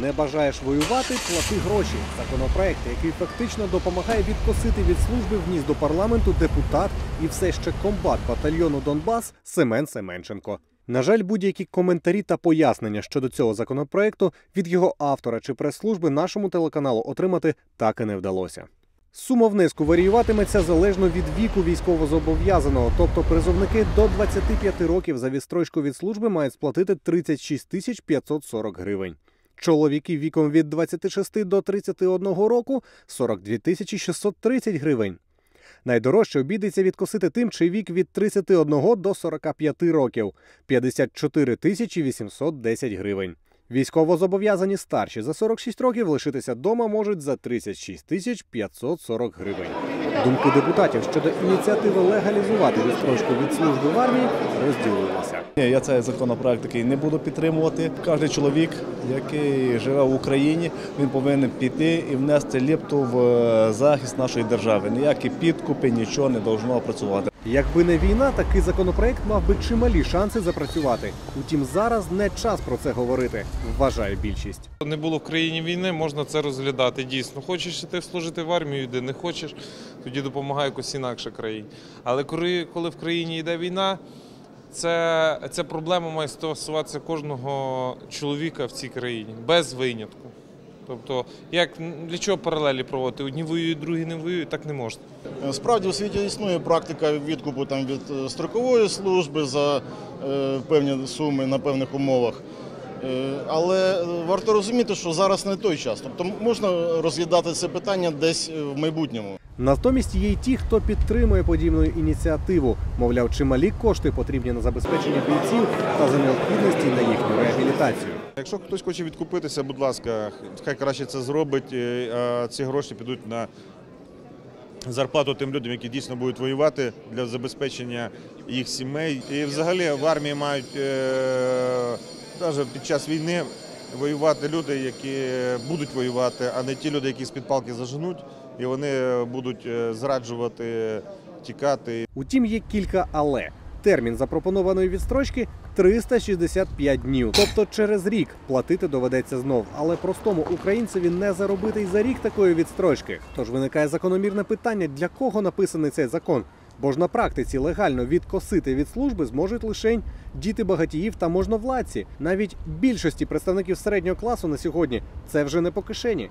Не бажаєш воювати, плати гроші. Законопроект, який фактично допомагає відкосити від служби вніс до парламенту депутат і все ще комбат батальйону Донбас Семен Семенченко. На жаль, будь-які коментарі та пояснення щодо цього законопроекту від його автора чи прес-служби нашому телеканалу отримати так і не вдалося. Сума внеску варіюватиметься залежно від віку військовозобов'язаного, тобто призовники до 25 років за відстрочку від служби мають сплатити 36 тисяч 540 гривень. Чоловіки віком від 26 до 31 року 42 тисячі 630 гривень. Найдорожче обійдеться відкосити тим, чий вік від 31 до 45 років 54 тисячі 810 гривень. Військовозобов'язані старші за 46 років лишитися вдома можуть за 36 тисяч 540 гривень. Думки депутатів щодо ініціативи легалізувати відстрочку від служби в армії розділилися. Я цей законопроект такий не буду підтримувати. Кожен чоловік, який живе в Україні, він повинен піти і внести ліпту в е, захист нашої держави. Ніякі підкупи, нічого не повинно працювати. Якби не війна, такий законопроект мав би чималі шанси запрацювати. Утім, зараз не час про це говорити, вважає більшість. Не було в країні війни, можна це розглядати дійсно. Хочеш іти служити в армію, йди, не хочеш, тоді допомагає якось інакше країні. Але коли, коли в країні йде війна, це, ця проблема має стосуватися кожного чоловіка в цій країні, без винятку. Тобто, як для чого паралелі проводити? Одні воюють, другі не воюють, так не можна. Справді у світі існує практика відкупу там від е, строкової служби за е, певні суми на певних умовах. Е, але варто розуміти, що зараз не той час. Тобто можна розглядати це питання десь е, в майбутньому. Натомість є й ті, хто підтримує подібну ініціативу. Мовляв, чималі кошти потрібні на забезпечення бійців та за необхідності на їхню реабілітацію. Якщо хтось хоче відкупитися, будь ласка, хай краще це зробить. е, А ці гроші підуть на зарплату тим людям, які дійсно будуть воювати для забезпечення їх сімей. І взагалі в армії мають навіть під час війни воювати люди, які будуть воювати, а не ті люди, які з-під палки заженуть, і вони будуть е, зраджувати, тікати Утім, є кілька але. Термін запропонованої відстрочки 365 днів. Тобто через рік платити доведеться знов. Але простому українцеві не заробити й за рік такої відстрочки. Тож виникає закономірне питання, для кого написаний цей закон. Бо ж на практиці легально відкосити від служби зможуть лише діти багатіїв та можновладці. Навіть більшості представників середнього класу на сьогодні це вже не по кишені.